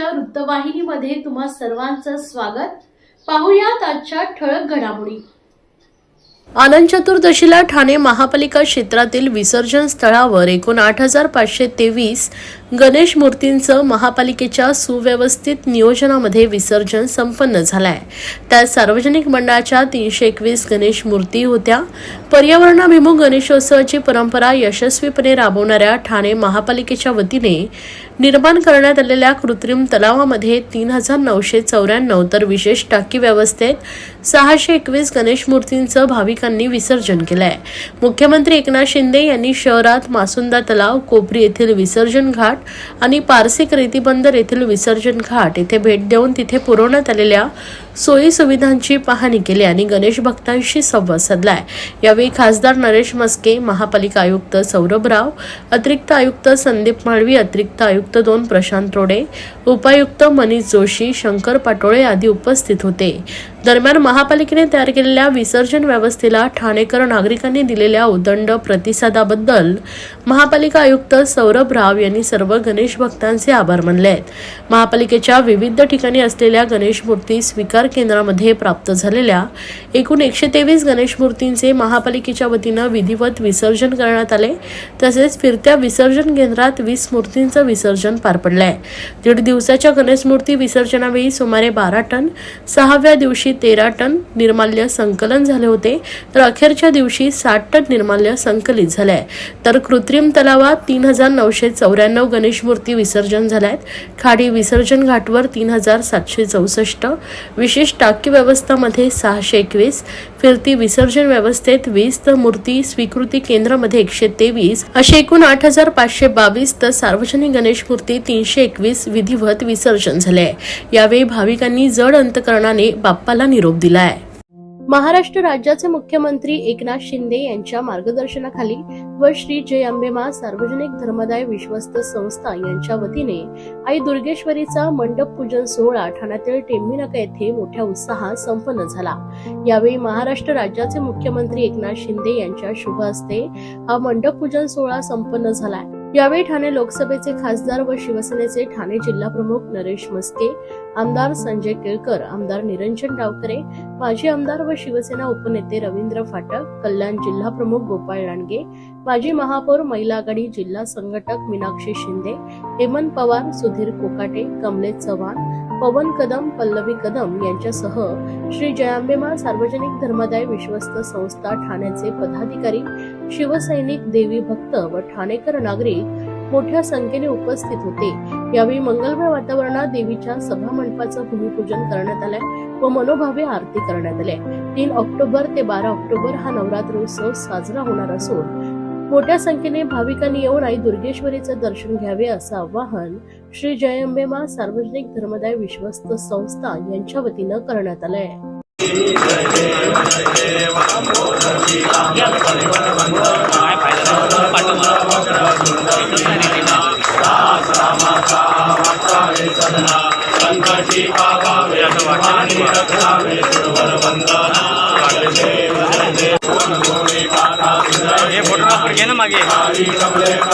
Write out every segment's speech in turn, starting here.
महाराष्ट्र वृत्तवाहिनीमध्ये तुम्हा सर्वांचं स्वागत. पाहुयात आजच्या ठळक घडामोडी. आनंद चतुर्दशीला ठाणे महापालिका क्षेत्रातील विसर्जन स्थळावर एकूण आठ हजार पाचशे तेवीस गणेश मूर्तींचं महापालिकेच्या सुव्यवस्थित नियोजनामध्ये विसर्जन संपन्न झालंय. त्यात सार्वजनिक मंडळाच्या तीनशे एकवीस गणेश मूर्ती होत्या. पर्यावरणाभिमुख गणेशोत्सवाची परंपरा यशस्वीपणे राबवणाऱ्या ठाणे महापालिकेच्या वतीने निर्माण करण्यात आलेल्या कृत्रिम तलावामध्ये तीन हजार नऊशे चौऱ्याण्णव तर विशेष टाकी व्यवस्थेत सहाशे एकवीस गणेश मूर्तींचं भाविकांनी विसर्जन केलंय. मुख्यमंत्री एकनाथ शिंदे यांनी शहरात मासुंदा तलाव कोपरी येथील विसर्जन घाट आणि पारसिक रेतीबंदर येथील विसर्जन घाट येथे भेट देऊन तिथे पुरवण्यात आलेल्या सोयी सुविधांची पाहणी केली आणि गणेश भक्तांशी संवाद साधलाय. यावेळी खासदार नरेश मस्के महापालिका आयुक्त सौरभ राव अतिरिक्त आयुक्त संदीप माळवी अतिरिक्त आयुक्त दोन प्रशांत रोडे उपायुक्त मनीष जोशी शंकर पाटोळे आदी उपस्थित होते. दरम्यान महापालिकेने तयार केलेल्या विसर्जन व्यवस्थेला ठाणेकर नागरिकांनी दिलेल्या उदंड प्रतिसादाबद्दल महापालिका आयुक्त सौरभ राव यांनी सर्व गणेश भक्तांचे आभार मानले आहेत महापालिकेच्या विविध ठिकाणी असलेल्या गणेश मूर्ती स्वीकार केंद्रामध्ये प्राप्त झालेल्या एकूण एकशे तेवीस गणेश मूर्तींचे महापालिकेच्या वतीनं विधिवत विसर्जन करण्यात आले. तसेच फिरत्या विसर्जन केंद्रात वीस मूर्तींचं विसर्जन पार पडलंय. दीड दिवसाच्या गणेश मूर्ती विसर्जनावेळी सुमारे बारा टन सहाव्या दिवशी तेरा टन निर्माल्य संकलन झाले होते तर अखेरच्या दिवशी साठ टन निर्माल्य संकलित झाले आहे तर कृत्रिम तलावात तीन हजार नऊशे चौऱ्याण्णव गणेश मूर्ती विसर्जन झाल्या आहेत खाडी विसर्जन घाटवर तीन हजार सातशे चौसष्ट विशेष टाकी व्यवस्थामध्ये सहाशे एकवीस फिरती विसर्जन व्यवस्थेत वीस तर मूर्ती स्वीकृती केंद्रामध्ये एकशे तेवीस असे एकूण आठ हजार पाचशे बावीस तर सार्वजनिक गणेश मूर्ती तीनशे एकवीस विधिवत विसर्जन झाले यावेळी भाविकांनी जड अंतकरणाने बाप्पाला निरोप दिलाय. महाराष्ट्र राज्याचे मुख्यमंत्री एकनाथ शिंदे यांच्या मार्गदर्शनाखाली व श्री जय अंबेमा सार्वजनिक धर्मदाय विश्वस्त संस्था यांच्या वतीने आई दुर्गेश्वरीचा मंडप पूजन सोहळा ठाण्यातील टेंबीनाका येथे मोठ्या उत्साहात संपन्न झाला. यावेळी महाराष्ट्र राज्याचे मुख्यमंत्री एकनाथ शिंदे यांच्या शुभ हस्ते हा मंडप पूजन सोहळा संपन्न झालाय. यावेळी ठाणे लोकसभेचे खासदार व शिवसेनेचे ठाणे जिल्हा प्रमुख नरेश मस्के आमदार संजय केळकर आमदार निरंजन डावकरे माजी आमदार व शिवसेना उपनेते रवींद्र फाटक कल्याण जिल्हा प्रमुख गोपाळ लांडगे माजी महापौर महिला आघाडी जिल्हा संघटक मीनाक्षी शिंदे हेमंत पवार सुधीर कोकाटे कमलेश चव्हाण पवन कदम पल्लवी कदम यांच्यासह श्री जयांबेमा सार्वजनिक धर्मदाय विश्वस्त संस्था ठाण्याचे पदाधिकारी शिवसैनिक देवी भक्त व ठाणेकर नागरिक मोठ्या संख्येने उपस्थित होते. यावेळी मंगलमय वातावरणात देवीच्या सभा मंडपाचं भूमिपूजन करण्यात आलंय व मनोभावे आरती करण्यात आली तीन ऑक्टोबर ते बारा ऑक्टोबर हा नवरात्रोत्सव साजरा होणार असून मोठ्या संख्येने भाविकांनी येऊन आई दुर्गेश्वरीचं दर्शन घ्यावे असं आवाहन श्री जयंबेमा सार्वजनिक धर्मदाय विश्वस्त संस्था यांच्या वतीनं करण्यात आलंय. ఏ ఫోటో అప్పటికైనా మాకే?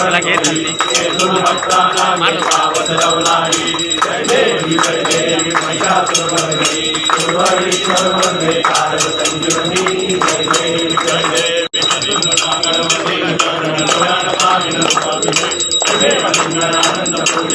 అలాగే తల్లి ఆనంద పూజ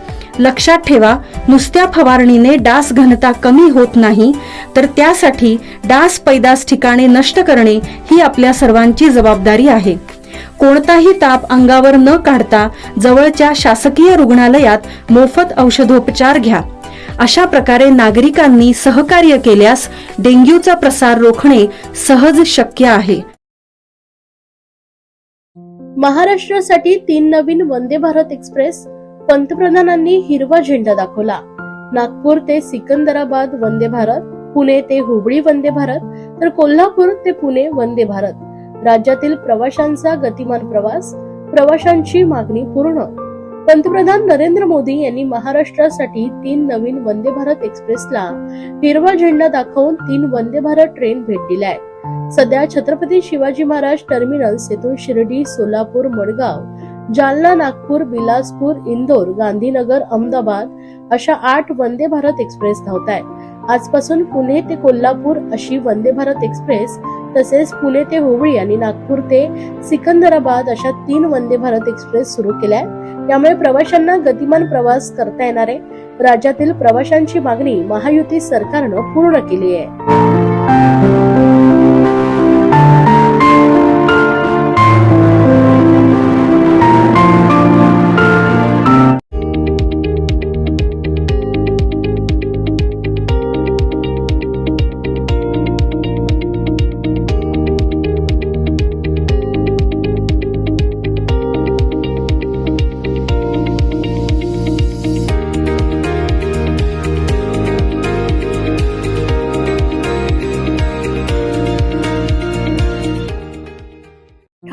लक्षात ठेवा नुसत्या फवारणीने डास घनता कमी होत नाही तर त्यासाठी डास पैदास ठिकाणे नष्ट करणे ही आपल्या सर्वांची जबाबदारी आहे. कोणताही ताप अंगावर न काढता जवळच्या शासकीय रुग्णालयात मोफत औषधोपचार घ्या. अशा प्रकारे नागरिकांनी सहकार्य केल्यास डेंग्यूचा प्रसार रोखणे सहज शक्य आहे. महाराष्ट्रासाठी तीन नवीन वंदे भारत एक्सप्रेस पंतप्रधानांनी हिरवा झेंडा दाखवला. नागपूर ते सिकंदराबाद वंदे भारत पुणे ते हुबळी वंदे भारत तर कोल्हापूर ते पुणे वंदे भारत. राज्यातील प्रवाशांचा गतिमान प्रवास प्रवाशांची मागणी पूर्ण. पंतप्रधान नरेंद्र मोदी यांनी महाराष्ट्रासाठी तीन नवीन वंदे भारत एक्सप्रेसला हिरवा झेंडा दाखवून तीन वंदे भारत ट्रेन भेट दिल्या. आहेत सध्या छत्रपती शिवाजी महाराज टर्मिनस येथून शिर्डी सोलापूर मडगाव जालना नागपूर बिलासपूर इंदोर गांधीनगर अहमदाबाद अशा आठ वंदे भारत एक्सप्रेस धावत आहेत आजपासून पुणे ते कोल्हापूर अशी वंदे भारत एक्सप्रेस तसेच पुणे ते हुबळी आणि नागपूर ते सिकंदराबाद अशा तीन वंदे भारत एक्सप्रेस सुरू केल्या त्यामुळे यामुळे प्रवाशांना गतिमान प्रवास करता येणार. आहे राज्यातील प्रवाशांची मागणी महायुती सरकारनं पूर्ण केली आहे.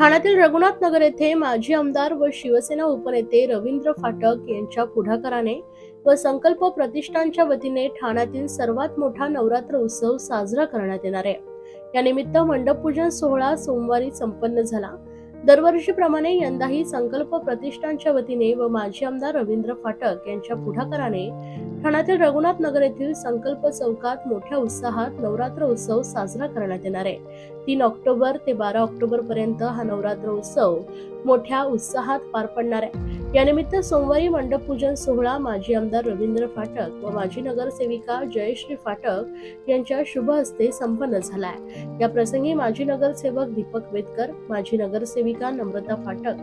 ठाण्यातील रघुनाथ नगर येथे माजी आमदार व शिवसेना उपनेते रवींद्र फाटक यांच्या पुढाकाराने व संकल्प प्रतिष्ठानच्या वतीने ठाण्यातील सर्वात मोठा नवरात्र उत्सव साजरा करण्यात येणार आहे. यानिमित्त मंडप पूजन सोहळा सोमवारी संपन्न झाला. दरवर्षीप्रमाणे यंदाही संकल्प प्रतिष्ठानच्या वतीने व माजी आमदार रवींद्र फाटक यांच्या पुढाकाराने ठाण्यातील रघुनाथ नगर येथील संकल्प चौकात मोठ्या उत्साहात नवरात्र उत्सव साजरा करण्यात येणार आहे. तीन ऑक्टोबर ते बारा ऑक्टोबर पर्यंत हा नवरात्र उत्सव मोठ्या उत्साहात पार पडणार आहे. यानिमित्त सोमवारी मंडप पूजन सोहळा माजी आमदार रवींद्र फाटक व माजी नगरसेविका जयश्री फाटक यांच्या शुभ हस्ते संपन्न झालाय. या प्रसंगी माजी नगरसेवक दीपक वेदकर माजी नगरसेविका नम्रता फाटक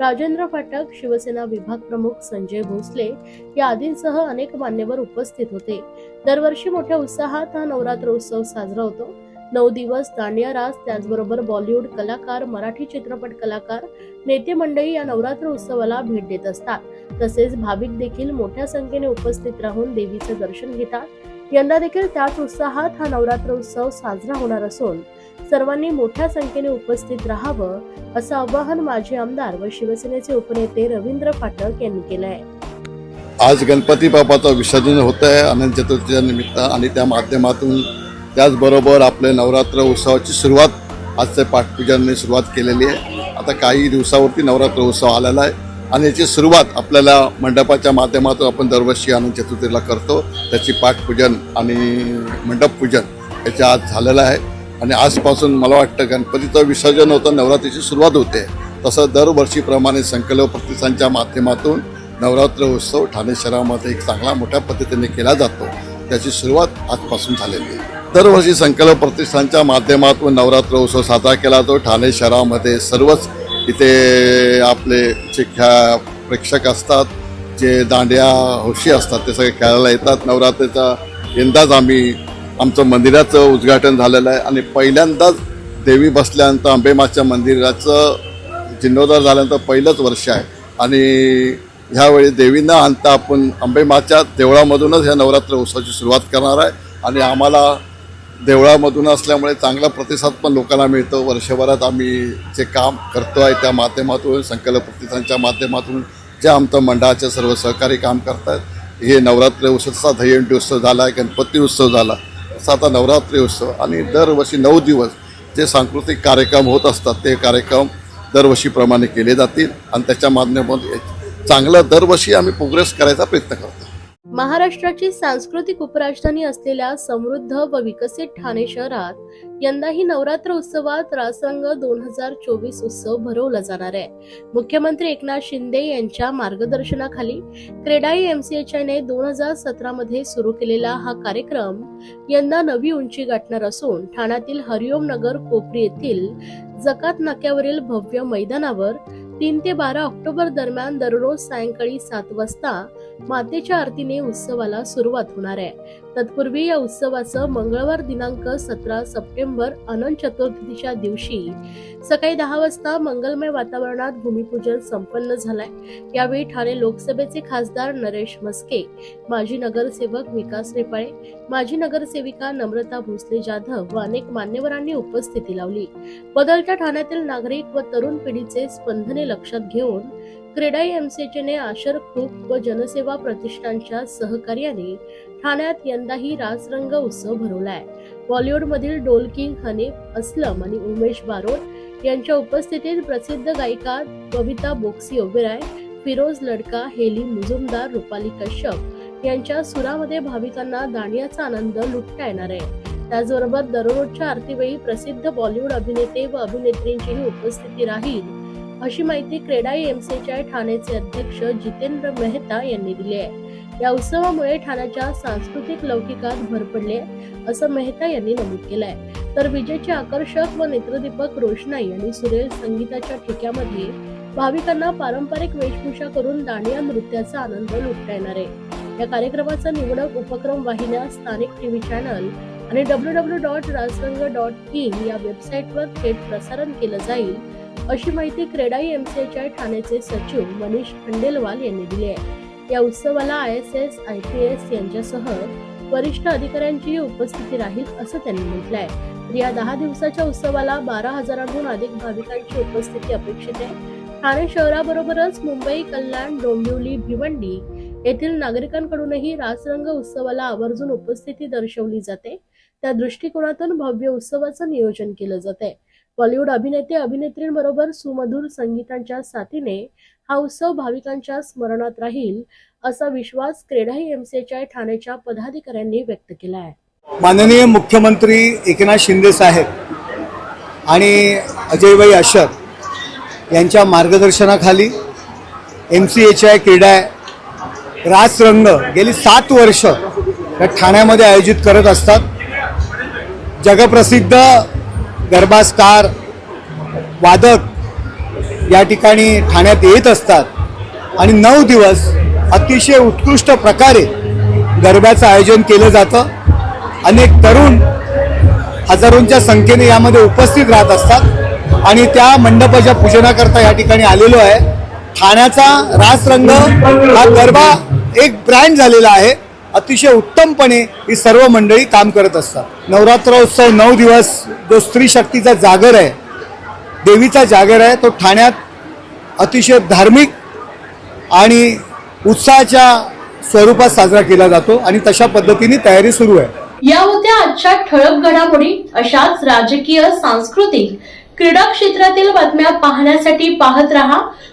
राजेंद्र फाटक शिवसेना विभाग प्रमुख संजय भोसले या आदींसह अनेक मान्यवर उपस्थित होते. दरवर्षी मोठ्या उत्साहात हा नवरात्र उत्सव साजरा होतो. नऊ दिवस दांडिया रास त्याचबरोबर बॉलिवूड कलाकार मराठी चित्रपट कलाकार नेते मंडळी या नवरात्र उत्सवाला भेट देत असतात. तसेच भाविक देखील मोठ्या संख्येने उपस्थित राहून देवीचे दर्शन घेतात. यंदा देखील त्याच उत्साहात हा नवरात्र उत्सव साजरा होणार असून सर्वांनी मोठ्या संख्येने उपस्थित राहावं असं आवाहन माजी आमदार व शिवसेनेचे उपनेते रवींद्र फाटक यांनी केलं आहे आज गणपती बाबाचं विसर्जन होत आहे अनंत चतुर्थीच्या निमित्त आणि त्या माध्यमातून त्याचबरोबर आपले नवरात्र उत्सवाची सुरुवात आजच्या पाठपूजनने सुरुवात केलेली आहे. आता काही दिवसावरती नवरात्र उत्सव आलेला आहे आणि याची सुरुवात आपल्याला मंडपाच्या माध्यमातून आपण दरवर्षी आनंद चतुर्थीला करतो. त्याची पाठपूजन आणि मंडपपूजन याच्या आज झालेलं आहे. आणि आजपासून मला वाटतं गणपतीचं विसर्जन होतं नवरात्रीची सुरुवात होते. तसं दरवर्षीप्रमाणे संकल्प प्रतिष्ठानच्या माध्यमातून नवरात्र उत्सव ठाणे शहरामध्ये एक चांगला मोठ्या पद्धतीने केला जातो. त्याची सुरुवात आजपासून झालेली आहे. दरवर्षी संकल्प प्रतिष्ठानच्या माध्यमातून नवरात्र उत्सव साजरा केला जातो. ठाणे शहरामध्ये सर्वच इथे आपले जे खेळा प्रेक्षक असतात जे दांड्या हौशी असतात ते सगळे खेळायला येतात. नवरात्रीचा यंदाच आम्ही आमचं मंदिराचं उद्घाटन झालेलं आहे आणि पहिल्यांदाच देवी बसल्यानंतर अंबेमाच्या मंदिराचं जीर्णोद्धार झाल्यानंतर पहिलंच वर्ष आहे. आणि ह्यावेळी देवींना आणता आपण अंबेमाच्या देवळामधूनच ह्या नवरात्र उत्सवाची सुरुवात करणार आहे. आणि आम्हाला देवळामधून असल्यामुळे चांगला प्रतिसाद पण लोकांना मिळतो. वर्षभरात आम्ही जे काम करतो आहे त्या माध्यमातून संकल्प प्रतिसादांच्या माध्यमातून जे आमचं मंडळाचे सर्व सहकारी काम करतात. हे नवरात्री उत्सवचा दहीहंडी उत्सव झाला आहे गणपती उत्सव झाला. तसा आता नवरात्री उत्सव आणि दरवर्षी नऊ दिवस जे सांस्कृतिक कार्यक्रम होत असतात ते कार्यक्रम दरवर्षीप्रमाणे केले जातील आणि त्याच्या माध्यमातून चांगलं दरवर्षी आम्ही प्रोग्रेस करायचा प्रयत्न करतो. महाराष्ट्राची सांस्कृतिक उपराजधानी असलेल्या समृद्ध व विकसित ठाणे शहरात यंदाही नवरात्र उत्सवात रासरंग दोन हजार चोवीस उत्सव भरवला जाणार आहे. मुख्यमंत्री एकनाथ शिंदे यांच्या मार्गदर्शनाखाली क्रेडाई एमसीएचआयने दोन हजार सतरा मध्ये सुरू केलेला हा कार्यक्रम यंदा नवी उंची गाठणार असून ठाण्यातील हरिओम नगर कोपरी येथील जकात नाक्यावरील भव्य मैदानावर तीन ते बारा ऑक्टोबर दरम्यान दररोज सायंकाळी सात वाजता मातेच्या आरतीने उत्सवाला सुरुवात होणार आहे. तत्पूर्वी या उत्सवाचं मंगळवार दिनांक सतरा सप्टेंबर अनंत चतुर्थीच्या दिवशी सकाळी दहा वाजता मंगलमय वातावरणात भूमिपूजन संपन्न झालंय. यावेळी ठाणे लोकसभेचे खासदार नरेश मस्के माजी नगरसेवक विकास रेपाळे माजी नगरसेविका नम्रता भोसले जाधव व अनेक मान्यवरांनी उपस्थिती लावली. बदलत्या ठाण्यातील नागरिक व तरुण पिढीचे स्पंदने लक्षात घेऊन क्रेडाई एमसीएचने आशर ग्रुप व जनसेवा प्रतिष्ठानच्या सहकार्याने ठाण्यात यंदाही रासरंग उत्सव भरवलाय. बॉलिवूडमधील डोल किंग हनीफ अस्लम आणि उमेश बारोड यांच्या उपस्थितीत प्रसिद्ध गायिका बबिता बोक्सी ओबेराय फिरोज लडका हेली मुजुमदार रुपाली कश्यप यांच्या सुरामध्ये भाविकांना दांडियाचा आनंद लुटता येणार आहे. त्याचबरोबर दररोजच्या आरतीवेळी प्रसिद्ध बॉलिवूड अभिनेते व अभिनेत्रींचीही उपस्थिती राहील. अशी माहिती क्रेडा एमसीच्या ठाण्याचे अध्यक्ष जितेंद्र मेहता यांनी दिली आहे. या उत्सवामुळे ठाण्याच्या सांस्कृतिक लौकिकात भर पडली आहे असं मेहता यांनी नमूद केलंय. तर विजेचे आकर्षक व नेत्रदीपक रोषणाई आणि सुरेल संगीताच्या ठिक्यामध्ये भाविकांना पारंपरिक वेशभूषा करून दांडिया नृत्याचा आनंद लुटता येणार आहे. या कार्यक्रमाचा निवडक उपक्रम वाहिन्या स्थानिक टीव्ही चॅनल आणि W W dot Rajrang dot in या वेबसाईटवर थेट प्रसारण केलं जाईल. अशी माहिती क्रेडाई एमसीएचआय ठाण्याचे सचिव मनीष खंडेलवाल यांनी दिली आहे. या उत्सवाला I S S I P S यांच्यासह वरिष्ठ अधिकाऱ्यांची उपस्थिती राहील असं त्यांनी म्हटलंय. तर या दहा दिवसाच्या उत्सवाला बारा हजारांहून अधिक भाविकांची उपस्थिती अपेक्षित आहे. ठाणे शहराबरोबरच मुंबई कल्याण डोंबिवली भिवंडी येथील नागरिकांकडूनही रासरंग उत्सवाला आवर्जून उपस्थिती दर्शवली जाते. त्या दृष्टिकोनातून भव्य उत्सवाचं नियोजन केलं जात आहे बॉलिवूड अभिनेते अभिनेत्रींबरोबर सुमधुर संगीतांच्या साथीने हा उत्सव भाविकांच्या स्मरणात राहील असा विश्वास क्रेडाई एमसीएच्या ठाण्याच्या पदाधिकाऱ्यांनी व्यक्त केला आहे माननीय मुख्यमंत्री एकनाथ शिंदे साहेब आणि अजयभाई अशर यांच्या मार्गदर्शनाखाली एम सी एच आय क्रीडा रासरंग गेली सात वर्ष या ठाण्यामध्ये आयोजित करत असतात. जगप्रसिद्ध गरबा स्टार वादक या ठिकाणी ठाण्यात येत असतात. आणि नऊ दिवस अतिशय उत्कृष्ट प्रकारे गरब्याचं आयोजन केलं जातं. अनेक तरुण हजारोंच्या संख्येने यामध्ये उपस्थित राहत असतात. आणि त्या मंडपाच्या पूजनाकरता या ठिकाणी आलेलो आहे. ठाण्याचा रासरंग हा गरबा एक ब्रँड झालेला आहे. अतिशय उत्तमपणे ही सर्व मंडळी काम करत असतात. नवरात्रोत्सव नऊ दिवस जो स्त्री शक्तीचा जागर आहे देवीचा जागर आहे तो ठाण्यात अतिशय धार्मिक आणि उत्साहाच्या स्वरूपात साजरा केला जातो आणि तशा पद्धतीने तयारी सुरू आहे. या होत्या आजच्या ठळक घडामोडी अशाच राजकीय सांस्कृतिक क्रीडा क्षेत्रातील बातम्या पाहण्यासाठी पाहत रहा.